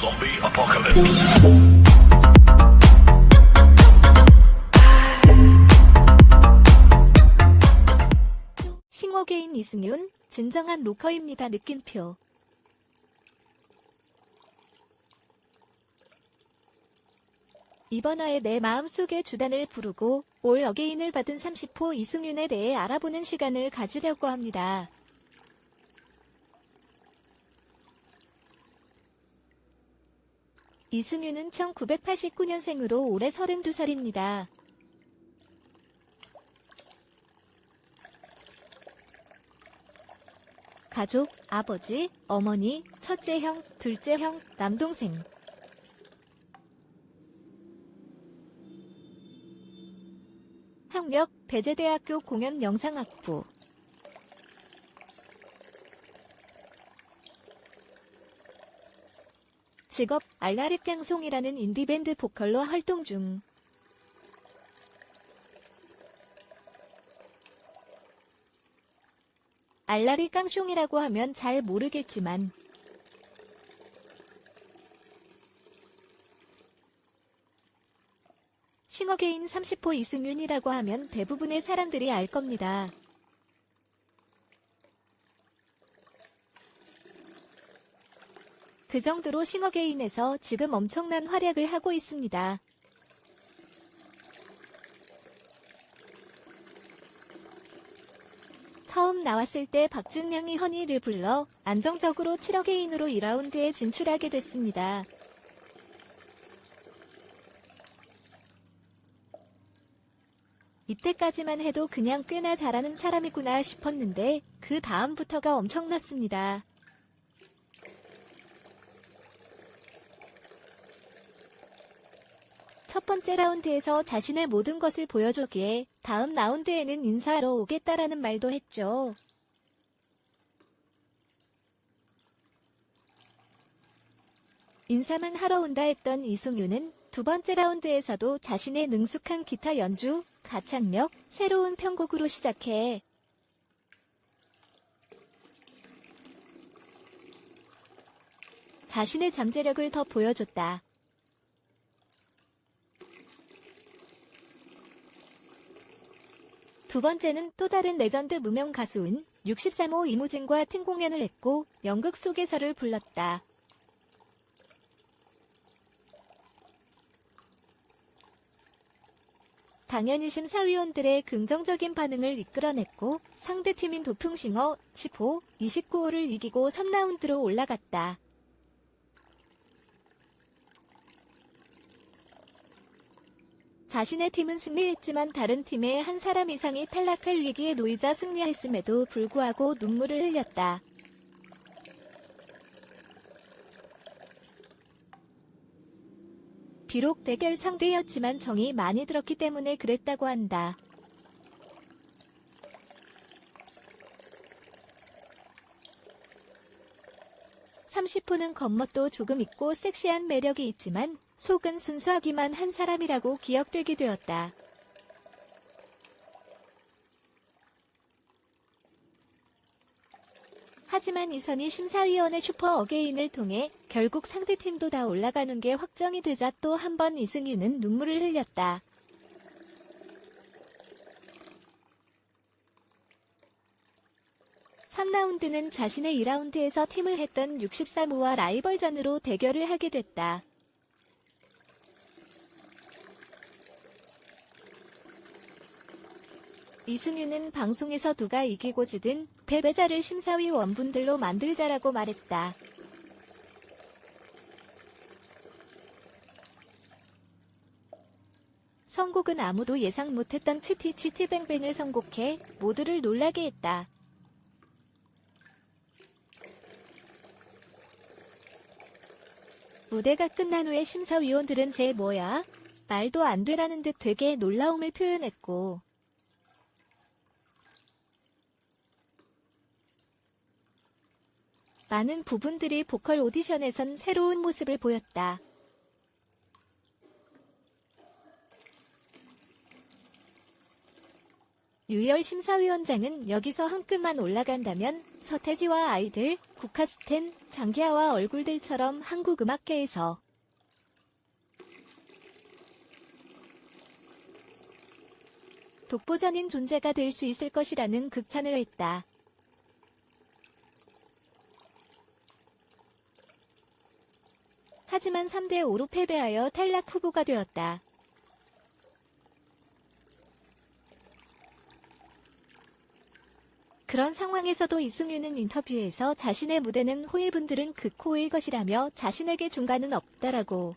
Zombie apocalypse. 싱어게인 이승윤, 진정한 로커입니다. 느낌표. 이번 화에 내 마음속의 주단을 부르고 올 어게인을 받은 30호 이승윤에 대해 알아보는 시간을 가지려고 합니다. 이승윤은 1989년생으로 올해 32살입니다. 가족, 아버지, 어머니, 첫째 형, 둘째 형, 남동생. 학력, 배재대학교 공연 영상학부. 직업, 알라릭 깡송이라는 인디밴드 보컬로 활동 중. 알라리 깡숑이라고 하면 잘 모르겠지만 싱어게인 30호 이승윤이라고 하면 대부분의 사람들이 알 겁니다. 그 정도로 싱어게인에서 지금 엄청난 활약을 하고 있습니다. 처음 나왔을 때 박진명이 허니를 불러 안정적으로 7억개인으로 2라운드에 진출하게 됐습니다. 이때까지만 해도 그냥 꽤나 잘하는 사람이구나 싶었는데 그 다음부터가 엄청났습니다. 첫 번째 라운드에서 자신의 모든 것을 보여주기에 다음 라운드에는 인사하러 오겠다라는 말도 했죠. 인사만 하러 온다 했던 이승윤은 두 번째 라운드에서도 자신의 능숙한 기타 연주, 가창력, 새로운 편곡으로 시작해 자신의 잠재력을 더 보여줬다. 두 번째는 또 다른 레전드 무명 가수인 63호 이무진과 팀 공연을 했고 연극 속에서를 불렀다. 당연히 심사위원들의 긍정적인 반응을 이끌어냈고 상대팀인 도풍싱어 10호, 29호를 이기고 3라운드로 올라갔다. 자신의 팀은 승리했지만 다른 팀의 한 사람 이상이 탈락할 위기에 놓이자 승리했음에도 불구하고 눈물을 흘렸다. 비록 대결 상대였지만 정이 많이 들었기 때문에 그랬다고 한다. 삼십0호는 겉멋도 조금 있고 섹시한 매력이 있지만 속은 순수하기만 한 사람이라고 기억되게 되었다. 하지만 이선희 심사위원의 슈퍼 어게인을 통해 결국 상대팀도 다 올라가는 게 확정이 되자 또 한 번 이승윤은 눈물을 흘렸다. (3라운드는) 자신의 2라운드에서 팀을 했던 63호와 라이벌전으로 대결을 하게 됐다. 이승윤은 방송에서 누가 이기고 지든 패배자를 심사위 원분들로 만들자라고 말했다. 선곡은 아무도 예상 못했던 치티 치티뱅뱅을 선곡해 모두를 놀라게 했다. 무대가 끝난 후에 심사위원들은 쟤 뭐야? 말도 안 되라는 듯 되게 놀라움을 표현했고 많은 부분들이 보컬 오디션에선 새로운 모습을 보였다. 유열 심사위원장은 여기서 한 끈만 올라간다면 서태지와 아이들, 국카스텐, 장기하와 얼굴들처럼 한국 음악계에서 독보적인 존재가 될 수 있을 것이라는 극찬을 했다. 하지만 3대 5로 패배하여 탈락 후보가 되었다. 그런 상황에서도 이승윤은 인터뷰에서 자신의 무대는 호일분들은 극호일 것이라며 자신에게 중간은 없다라고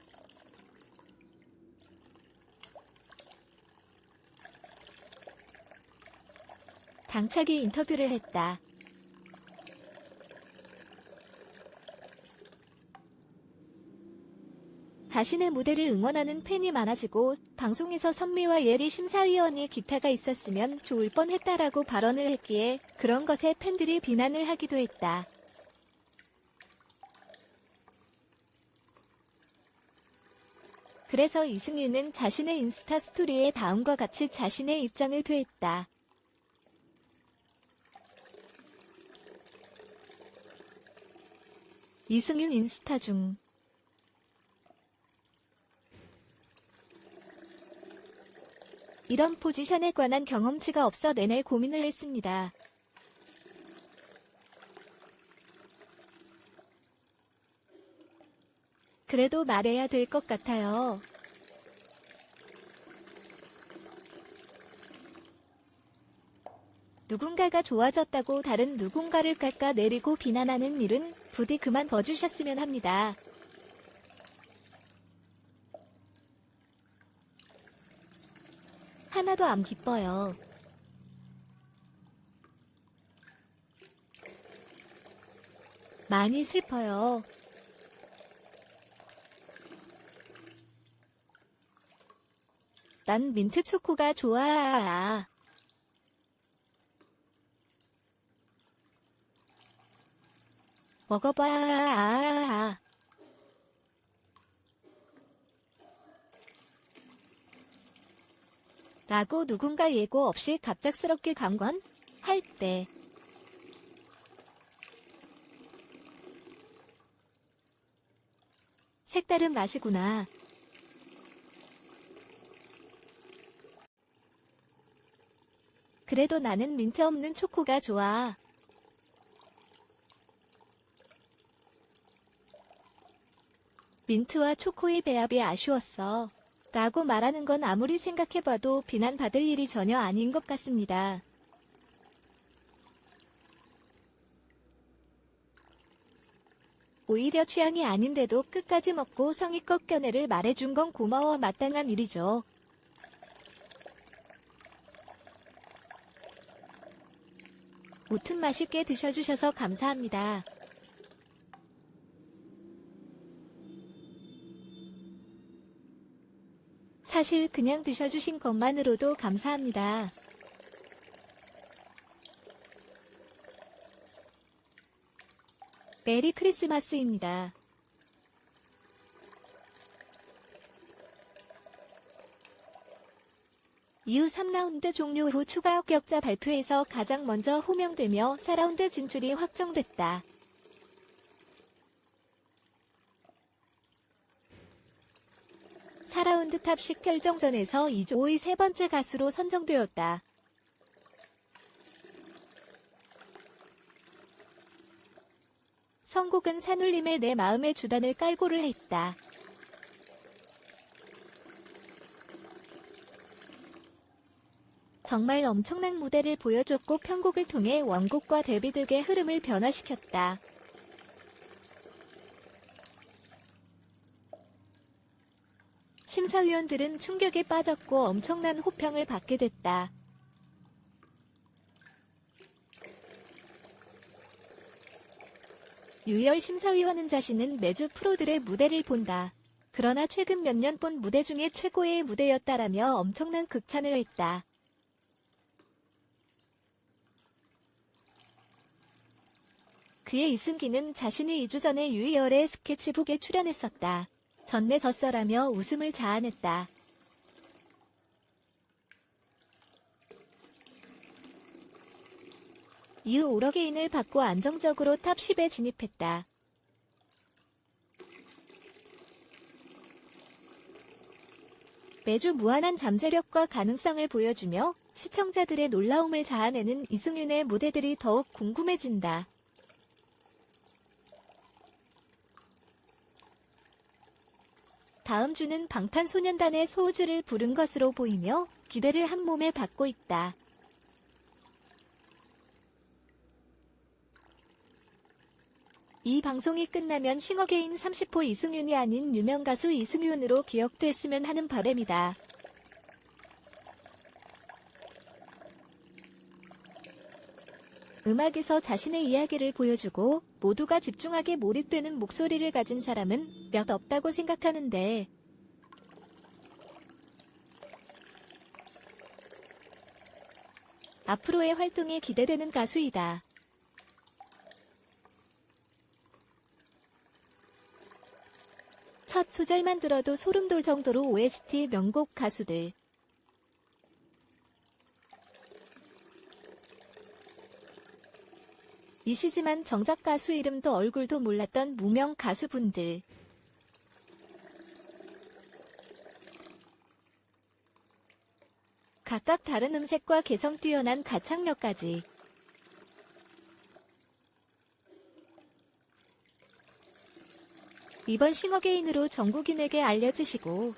당차게 인터뷰를 했다. 자신의 무대를 응원하는 팬이 많아지고 방송에서 선미와 예리 심사위원이 기타가 있었으면 좋을 뻔했다라고 발언을 했기에 그런 것에 팬들이 비난을 하기도 했다. 그래서 이승윤은 자신의 인스타 스토리에 다음과 같이 자신의 입장을 표했다. 이승윤 인스타 중 이런 포지션에 관한 경험치가 없어 내내 고민을 했습니다. 그래도 말해야 될 것 같아요. 누군가가 좋아졌다고 다른 누군가를 깎아내리고 비난하는 일은 부디 그만 둬주셨으면 합니다. 하나도 안 기뻐요. 많이 슬퍼요. 난 민트 초코가 좋아. 먹어봐. 라고 누군가 예고 없이 갑작스럽게 강권? 할 때. 색다른 맛이구나. 그래도 나는 민트 없는 초코가 좋아. 민트와 초코의 배합이 아쉬웠어. 라고 말하는 건 아무리 생각해봐도 비난받을 일이 전혀 아닌 것 같습니다. 오히려 취향이 아닌데도 끝까지 먹고 성의껏 견해를 말해준 건 고마워 마땅한 일이죠. 무튼 맛있게 드셔주셔서 감사합니다. 사실 그냥 드셔주신 것만으로도 감사합니다. 메리 크리스마스입니다. 이후 3라운드 종료 후 추가 합격자 발표에서 가장 먼저 호명되며 4라운드 진출이 확정됐다. 사라운드 탑10 결정전에서 2조의 세 번째 가수로 선정되었다. 선곡은 산울림의 내 마음의 주단을 깔고를 했다. 정말 엄청난 무대를 보여줬고 편곡을 통해 원곡과 데뷔곡의 흐름을 변화시켰다. 심사위원들은 충격에 빠졌고 엄청난 호평을 받게 됐다. 유열 심사위원은 자신은 매주 프로들의 무대를 본다. 그러나 최근 몇 년 본 무대 중에 최고의 무대였다라며 엄청난 극찬을 했다. 그의 이승기는 자신이 2주 전에 유희열의 스케치북에 출연했었다. 전내 졌어라며 웃음을 자아냈다. 이후 5억 개인을 받고 안정적으로 탑 10에 진입했다. 매주 무한한 잠재력과 가능성을 보여주며 시청자들의 놀라움을 자아내는 이승윤의 무대들이 더욱 궁금해진다. 다음 주는 방탄소년단의 소우주를 부른 것으로 보이며 기대를 한 몸에 받고 있다. 이 방송이 끝나면 싱어게인 30호 이승윤이 아닌 유명 가수 이승윤으로 기억됐으면 하는 바람이다. 음악에서 자신의 이야기를 보여주고 모두가 집중하게 몰입되는 목소리를 가진 사람은 몇 없다고 생각하는데 앞으로의 활동이 기대되는 가수이다. 첫 소절만 들어도 소름 돋을 정도로 OST 명곡 가수들. 이시지만 정작 가수 이름도 얼굴도 몰랐던 무명 가수분들. 각각 다른 음색과 개성 뛰어난 가창력까지. 이번 싱어게인으로 전국인에게 알려지시고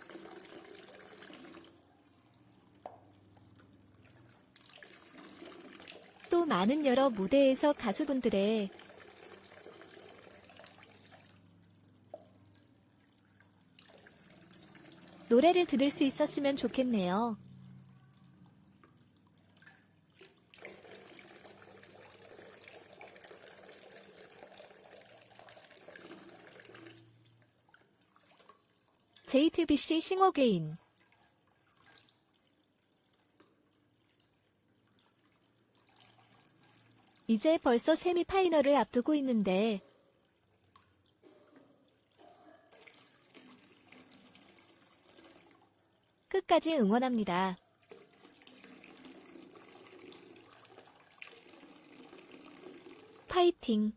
또 많은 여러 무대에서 가수분들의 노래를 들을 수 있었으면 좋겠네요. JTBC 싱어게인 이제 벌써 세미파이널을 앞두고 있는데 끝까지 응원합니다. 파이팅!